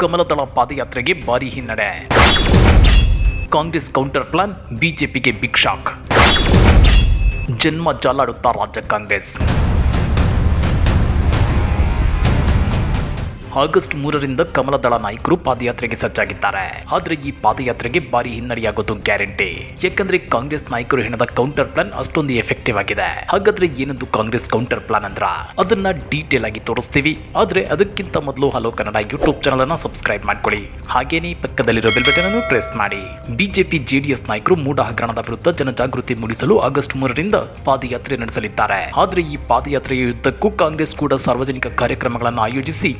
ಕಮಲದಳ ಪಾದಯಾತ್ರೆಗೆ ಭಾರಿ ಹಿನ್ನಡೆ. ಕಾಂಗ್ರೆಸ್ ಕೌಂಟರ್ ಪ್ಲಾನ್ ಬಿಜೆಪಿಗೆ ಬಿಗ್ ಶಾಕ್. ಜನ್ಮ ಜಾಲಾಡುತ್ತಾ ರಾಜ್ಯ ಕಾಂಗ್ರೆಸ್. ಆಗಸ್ಟ್ ಮೂರರಿಂದ ಕಮಲದಳ ನಾಯಕರು ಪಾದಯಾತ್ರೆಗೆ ಸಜ್ಜಾಗಿದ್ದಾರೆ. ಆದ್ರೆ ಈ ಪಾದಯಾತ್ರೆಗೆ ಭಾರಿ ಹಿನ್ನಡೆಯಾಗೋದು ಗ್ಯಾರಂಟಿ. ಯಾಕಂದ್ರೆ ಕಾಂಗ್ರೆಸ್ ನಾಯಕರು ಹೆಣದ ಕೌಂಟರ್ ಪ್ಲಾನ್ ಅಷ್ಟೊಂದು ಎಫೆಕ್ಟಿವ್ ಆಗಿದೆ. ಹಾಗಾದ್ರೆ ಏನದು ಕಾಂಗ್ರೆಸ್ ಕೌಂಟರ್ ಪ್ಲಾನ್ ಅಂದ್ರ? ಅದನ್ನ ಡೀಟೇಲ್ ಆಗಿ ತೋರಿಸ್ತೀವಿ. ಆದ್ರೆ ಅದಕ್ಕಿಂತ ಮೊದಲು ಹಲೋ ಕನ್ನಡ ಯೂಟ್ಯೂಬ್ ಚಾನಲ್ ಅನ್ನ ಸಬ್ಸ್ಕ್ರೈಬ್ ಮಾಡ್ಕೊಳ್ಳಿ. ಹಾಗೇನೇ ಪಕ್ಕದಲ್ಲಿರೋ ಬೆಲ್ ಬಟನ್ ಅನ್ನು ಪ್ರೆಸ್ ಮಾಡಿ. ಬಿಜೆಪಿ ಜೆಡಿಎಸ್ ನಾಯಕರು ಮೂಢ ಹಗರಣದ ವಿರುದ್ಧ ಜನಜಾಗೃತಿ ಮೂಡಿಸಲು ಆಗಸ್ಟ್ ಮೂರರಿಂದ ಪಾದಯಾತ್ರೆ ನಡೆಸಲಿದ್ದಾರೆ. ಆದ್ರೆ ಈ ಪಾದಯಾತ್ರೆಯ ಯುದ್ಧಕ್ಕೂ ಕಾಂಗ್ರೆಸ್ ಕೂಡ ಸಾರ್ವಜನಿಕ ಕಾರ್ಯಕ್ರಮಗಳನ್ನು ಆಯೋಜಿಸಿ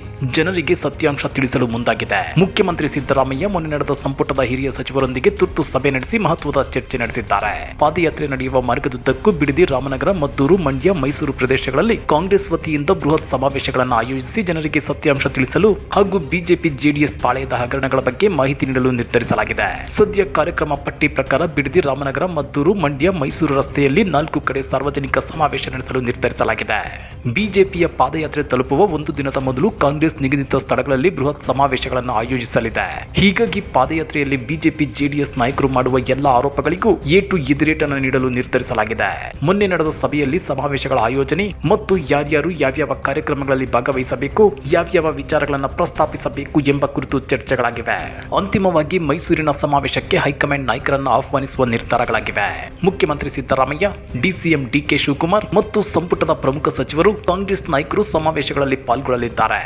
ಜನರಿಗೆ ಸತ್ಯಾಂಶ ತಿಳಿಸಲು ಮುಂದಾಗಿದೆ. ಮುಖ್ಯಮಂತ್ರಿ ಸಿದ್ದರಾಮಯ್ಯ ಮೊನ್ನೆ ನಡೆದ ಸಂಪುಟದ ಹಿರಿಯ ಸಚಿವರೊಂದಿಗೆ ತುರ್ತು ಸಭೆ ನಡೆಸಿ ಮಹತ್ವದ ಚರ್ಚೆ ನಡೆಸಿದ್ದಾರೆ. ಪಾದಯಾತ್ರೆ ನಡೆಯುವ ಮಾರ್ಗದುದ್ದಕ್ಕೂ ಬಿಡದಿ ರಾಮನಗರ, ಮದ್ದೂರು, ಮಂಡ್ಯ, ಮೈಸೂರು ಪ್ರದೇಶಗಳಲ್ಲಿ ಕಾಂಗ್ರೆಸ್ ವತಿಯಿಂದ ಬೃಹತ್ ಸಮಾವೇಶಗಳನ್ನು ಆಯೋಜಿಸಿ ಜನರಿಗೆ ಸತ್ಯಾಂಶ ತಿಳಿಸಲು ಹಾಗೂ ಬಿಜೆಪಿ, ಜೆಡಿಎಸ್ ಪಾಳೆಯದ ಹಗರಣಗಳ ಬಗ್ಗೆ ಮಾಹಿತಿ ನೀಡಲು ನಿರ್ಧರಿಸಲಾಗಿದೆ. ಸದ್ಯ ಕಾರ್ಯಕ್ರಮ ಪಟ್ಟಿ ಪ್ರಕಾರ ಬಿಡದಿ ರಾಮನಗರ, ಮದ್ದೂರು, ಮಂಡ್ಯ, ಮೈಸೂರು ರಸ್ತೆಯಲ್ಲಿ ನಾಲ್ಕು ಕಡೆ ಸಾರ್ವಜನಿಕ ಸಮಾವೇಶ ನಡೆಸಲು ನಿರ್ಧರಿಸಲಾಗಿದೆ. ಬಿಜೆಪಿಯ ಪಾದಯಾತ್ರೆ ತಲುಪುವ ಒಂದು ದಿನದ ಮೊದಲು ಕಾಂಗ್ರೆಸ್ ನಿಗದಿತ ಸ್ಥಳಗಳಲ್ಲಿ ಬೃಹತ್ ಸಮಾವೇಶಗಳನ್ನು ಆಯೋಜಿಸಲಿದೆ. ಹೀಗಾಗಿ ಪಾದಯಾತ್ರೆಯಲ್ಲಿ ಬಿಜೆಪಿ ಜೆಡಿಎಸ್ ನಾಯಕರು ಮಾಡುವ ಎಲ್ಲ ಆರೋಪಗಳಿಗೂ ಏಟು ಎದುರೇಟನ್ನು ನೀಡಲು ನಿರ್ಧರಿಸಲಾಗಿದೆ. ಮೊನ್ನೆ ನಡೆದ ಸಭೆಯಲ್ಲಿ ಸಮಾವೇಶಗಳ ಆಯೋಜನೆ ಮತ್ತು ಯಾರ್ಯಾರು ಯಾವ್ಯಾವ ಕಾರ್ಯಕ್ರಮಗಳಲ್ಲಿ ಭಾಗವಹಿಸಬೇಕು, ಯಾವ್ಯಾವ ವಿಚಾರಗಳನ್ನು ಪ್ರಸ್ತಾಪಿಸಬೇಕು ಎಂಬ ಕುರಿತು ಚರ್ಚೆಗಳಾಗಿವೆ. ಅಂತಿಮವಾಗಿ ಮೈಸೂರಿನ ಸಮಾವೇಶಕ್ಕೆ ಹೈಕಮಾಂಡ್ ನಾಯಕರನ್ನು ಆಹ್ವಾನಿಸುವ ನಿರ್ಧಾರಗಳಾಗಿವೆ. ಮುಖ್ಯಮಂತ್ರಿ ಸಿದ್ದರಾಮಯ್ಯ ಡಿಸಿಎಂ ಡಿಕೆ ಶಿವಕುಮಾರ್ ಮತ್ತು ಸಂಪುಟದ ಪ್ರಮುಖ ಸಚಿವರು ಕಾಂಗ್ರೆಸ್ ನಾಯಕರು ಸಮಾವೇಶಗಳಲ್ಲಿ ಪಾಲ್ಗೊಳ್ಳಲಿದ್ದಾರೆ.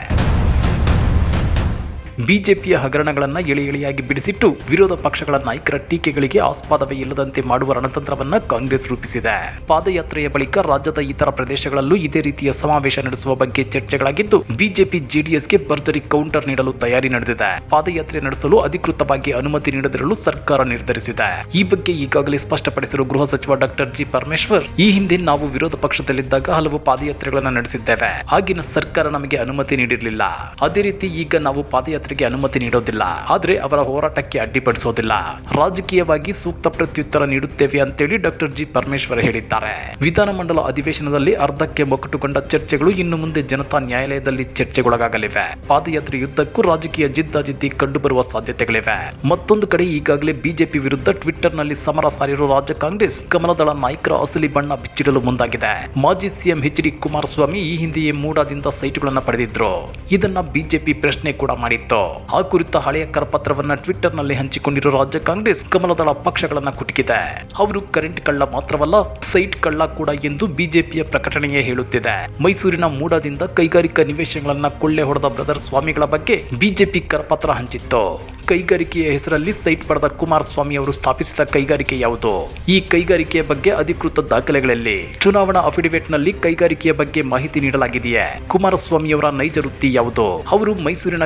ಬಿಜೆಪಿಯ ಹಗರಣಗಳನ್ನು ಎಳೆ ಎಳೆಯಾಗಿ ಬಿಡಿಸಿಟ್ಟು ವಿರೋಧ ಪಕ್ಷಗಳ ನಾಯಕರ ಟೀಕೆಗಳಿಗೆ ಆಸ್ಪದವೇ ಇಲ್ಲದಂತೆ ಮಾಡುವ ರಣತಂತ್ರವನ್ನು ಕಾಂಗ್ರೆಸ್ ರೂಪಿಸಿದೆ. ಪಾದಯಾತ್ರೆಯ ಬಳಿಕ ರಾಜ್ಯದ ಇತರ ಪ್ರದೇಶಗಳಲ್ಲೂ ಇದೇ ರೀತಿಯ ಸಮಾವೇಶ ನಡೆಸುವ ಬಗ್ಗೆ ಚರ್ಚೆಗಳಾಗಿದ್ದು, ಬಿಜೆಪಿ ಜೆಡಿಎಸ್ಗೆ ಭರ್ಜರಿ ಕೌಂಟರ್ ನೀಡಲು ತಯಾರಿ ನಡೆದಿದೆ. ಪಾದಯಾತ್ರೆ ನಡೆಸಲು ಅಧಿಕೃತವಾಗಿ ಅನುಮತಿ ನೀಡದಿರಲು ಸರ್ಕಾರ ನಿರ್ಧರಿಸಿದೆ. ಈ ಬಗ್ಗೆ ಈಗಾಗಲೇ ಸ್ಪಷ್ಟಪಡಿಸಿರುವ ಗೃಹ ಸಚಿವ ಡಾಕ್ಟರ್ ಜಿ ಪರಮೇಶ್ವರ್, ಈ ಹಿಂದೆ ನಾವು ವಿರೋಧ ಪಕ್ಷದಲ್ಲಿದ್ದಾಗ ಹಲವು ಪಾದಯಾತ್ರೆಗಳನ್ನು ನಡೆಸಿದ್ದೇವೆ. ಆಗಿನ ಸರ್ಕಾರ ನಮಗೆ ಅನುಮತಿ ನೀಡಿರಲಿಲ್ಲ. ಅದೇ ರೀತಿ ಈಗ ನಾವು ಪಾದಯಾತ್ರೆಗೆ ಅನುಮತಿ ನೀಡೋದಿಲ್ಲ. ಆದ್ರೆ ಅವರ ಹೋರಾಟಕ್ಕೆ ಅಡ್ಡಿಪಡಿಸೋದಿಲ್ಲ. ರಾಜಕೀಯವಾಗಿ ಸೂಕ್ತ ಪ್ರತ್ಯುತ್ತರ ನೀಡುತ್ತೇವೆ ಅಂತೇಳಿ ಡಾಕ್ಟರ್ ಜಿ ಪರಮೇಶ್ವರ್ ಹೇಳಿದ್ದಾರೆ. ವಿಧಾನಮಂಡಲ ಅಧಿವೇಶನದಲ್ಲಿ ಅರ್ಧಕ್ಕೆ ಮೊಕಟುಗೊಂಡ ಚರ್ಚೆಗಳು ಇನ್ನು ಮುಂದೆ ಜನತಾ ನ್ಯಾಯಾಲಯದಲ್ಲಿ ಚರ್ಚೆಗೊಳಗಾಗಲಿವೆ. ಪಾದಯಾತ್ರೆ ಯುದ್ಧಕ್ಕೂ ರಾಜಕೀಯ ಜಿದ್ದಾಜಿದ್ದಿ ಕಂಡುಬರುವ ಸಾಧ್ಯತೆಗಳಿವೆ. ಮತ್ತೊಂದು ಕಡೆ ಈಗಾಗಲೇ ಬಿಜೆಪಿ ವಿರುದ್ಧ ಟ್ವಿಟ್ಟರ್ನಲ್ಲಿ ಸಮರ ಸಾರಿರುವ ರಾಜ್ಯ ಕಾಂಗ್ರೆಸ್ ಕಮಲದಳ ನಾಯಕರ ಅಸಲಿ ಬಣ್ಣ ಬಿಚ್ಚಿಡಲು ಮುಂದಾಗಿದೆ. ಮಾಜಿ ಸಿಎಂ ಎಚ್ ಡಿ ಕುಮಾರಸ್ವಾಮಿ ಈ ಹಿಂದೆಯೇ ಮೂಡಾದಿಂದ ಸೈಟ್ಗಳನ್ನು ಪಡೆದಿದ್ರು. ಇದನ್ನ ಬಿಜೆಪಿ ಪ್ರಶ್ನೆ ಕೂಡ ಮಾಡಿತ್ತು. ಆ ಕುರಿತ ಹಳೆಯ ಕರಪತ್ರವನ್ನ ಟ್ವಿಟ್ಟರ್ನಲ್ಲಿ ಹಂಚಿಕೊಂಡಿರುವ ರಾಜ್ಯ ಕಾಂಗ್ರೆಸ್ ಕಮಲದಳ ಪಕ್ಷಗಳನ್ನ ಕುಟುಕಿದೆ. ಅವರು ಕರೆಂಟ್ ಕಳ್ಳ ಮಾತ್ರವಲ್ಲ, ಸೈಟ್ ಕಳ್ಳ ಕೂಡ ಎಂದು ಬಿಜೆಪಿಯ ಪ್ರಕಟಣೆಯೇ ಹೇಳುತ್ತಿದೆ. ಮೈಸೂರಿನ ಮೂಡದಿಂದ ಕೈಗಾರಿಕಾ ನಿವೇಶನಗಳನ್ನ ಕೊಳ್ಳೆ ಹೊಡೆದ ಬ್ರದರ್ ಸ್ವಾಮಿಗಳ ಬಗ್ಗೆ ಬಿಜೆಪಿ ಕರಪತ್ರ ಹಂಚಿತ್ತು. ಕೈಗಾರಿಕೆಯ ಹೆಸರಲ್ಲಿ ಸೈಟ್ ಪಡೆದ ಕುಮಾರಸ್ವಾಮಿ ಅವರು ಸ್ಥಾಪಿಸಿದ ಕೈಗಾರಿಕೆ ಯಾವುದು? ಈ ಕೈಗಾರಿಕೆಯ ಬಗ್ಗೆ ಅಧಿಕೃತ ದಾಖಲೆಗಳಲ್ಲಿ ಚುನಾವಣಾ ಅಫಿಡವಿಟ್ನಲ್ಲಿ ಕೈಗಾರಿಕೆಯ ಬಗ್ಗೆ ಮಾಹಿತಿ ನೀಡಲಾಗಿದೆಯೇ? ಕುಮಾರಸ್ವಾಮಿ ಅವರ ನೈಜ ವೃತ್ತಿ ಯಾವುದು? ಅವರು ಮೈಸೂರಿನ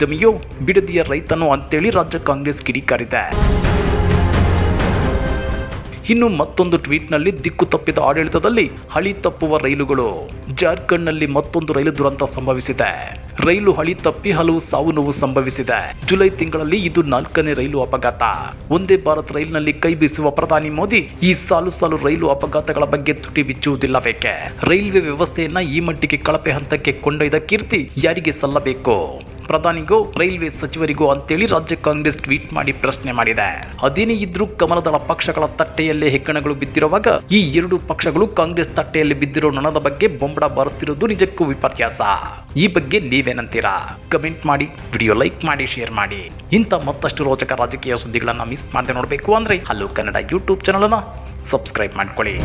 ಕೈಗಾರಿಕೋದ್ಯಮಿಯೋ ಬಿಡದಿಯ ರೈತನು ಅಂತೇಳಿ ರಾಜ್ಯ ಕಾಂಗ್ರೆಸ್ ಕಿಡಿಕಾರಿದೆ ಇನ್ನು ಮತ್ತೊಂದು ಟ್ವೀಟ್ನಲ್ಲಿ ದಿಕ್ಕು ತಪ್ಪಿದ ಆಡಳಿತದಲ್ಲಿ ಹಳಿ ತಪ್ಪುವ ರೈಲುಗಳು. ಜಾರ್ಖಂಡ್ನಲ್ಲಿ ಮತ್ತೊಂದು ರೈಲು ದುರಂತ ಸಂಭವಿಸಿದೆ. ರೈಲು ಹಳಿ ತಪ್ಪಿ ಹಲವು ಸಾವು ನೋವು ಸಂಭವಿಸಿದೆ. ಜುಲೈ ತಿಂಗಳಲ್ಲಿ ಇದು ನಾಲ್ಕನೇ ರೈಲು ಅಪಘಾತ. ಒಂದೇ ಭಾರತ್ ರೈಲಿನಲ್ಲಿ ಕೈ ಬೀಸುವ ಪ್ರಧಾನಿ ಮೋದಿ ಈ ಸಾಲು ಸಾಲು ರೈಲು ಅಪಘಾತಗಳ ಬಗ್ಗೆ ತುಟಿ ಬಿಚ್ಚುವುದಿಲ್ಲವೇಕೆ? ರೈಲ್ವೆ ವ್ಯವಸ್ಥೆಯನ್ನ ಈ ಮಟ್ಟಿಗೆ ಕಳಪೆ ಹಂತಕ್ಕೆ ಕೊಂಡೊಯ್ದ ಕೀರ್ತಿ ಯಾರಿಗೆ ಸಲ್ಲಬೇಕು? ಪ್ರಧಾನಿಗೂ, ರೈಲ್ವೆ ಸಚಿವರಿಗೂ ಅಂತೇಳಿ ರಾಜ್ಯ ಕಾಂಗ್ರೆಸ್ ಟ್ವೀಟ್ ಮಾಡಿ ಪ್ರಶ್ನೆ ಮಾಡಿದೆ. ಅದೇನೇ ಇದ್ರೂ ಕಮಲದಳ ಪಕ್ಷಗಳ ತಟ್ಟೆಯಲ್ಲೇ ಹೆಗ್ಗಣಗಳು ಬಿದ್ದಿರುವಾಗ, ಈ ಎರಡು ಪಕ್ಷಗಳು ಕಾಂಗ್ರೆಸ್ ತಟ್ಟೆಯಲ್ಲಿ ಬಿದ್ದಿರೋ ನೊಣದ ಬಗ್ಗೆ ಬೊಂಬಡ ಬರುತ್ತಿರುವುದು ನಿಜಕ್ಕೂ ವಿಪರ್ಯಾಸ. ಈ ಬಗ್ಗೆ ನೀವೇನಂತೀರಾ ಕಮೆಂಟ್ ಮಾಡಿ, ವಿಡಿಯೋ ಲೈಕ್ ಮಾಡಿ, ಶೇರ್ ಮಾಡಿ. ಇಂಥ ಮತ್ತಷ್ಟು ರೋಚಕ ರಾಜಕೀಯ ಸುದ್ದಿಗಳನ್ನು ಮಿಸ್ ಮಾಡದೆ ನೋಡಬೇಕು ಅಂದ್ರೆ ಹಲೋ ಕನ್ನಡ ಯೂಟ್ಯೂಬ್ ಚಾನಲನ್ನು ಸಬ್ಸ್ಕ್ರೈಬ್ ಮಾಡ್ಕೊಳ್ಳಿ.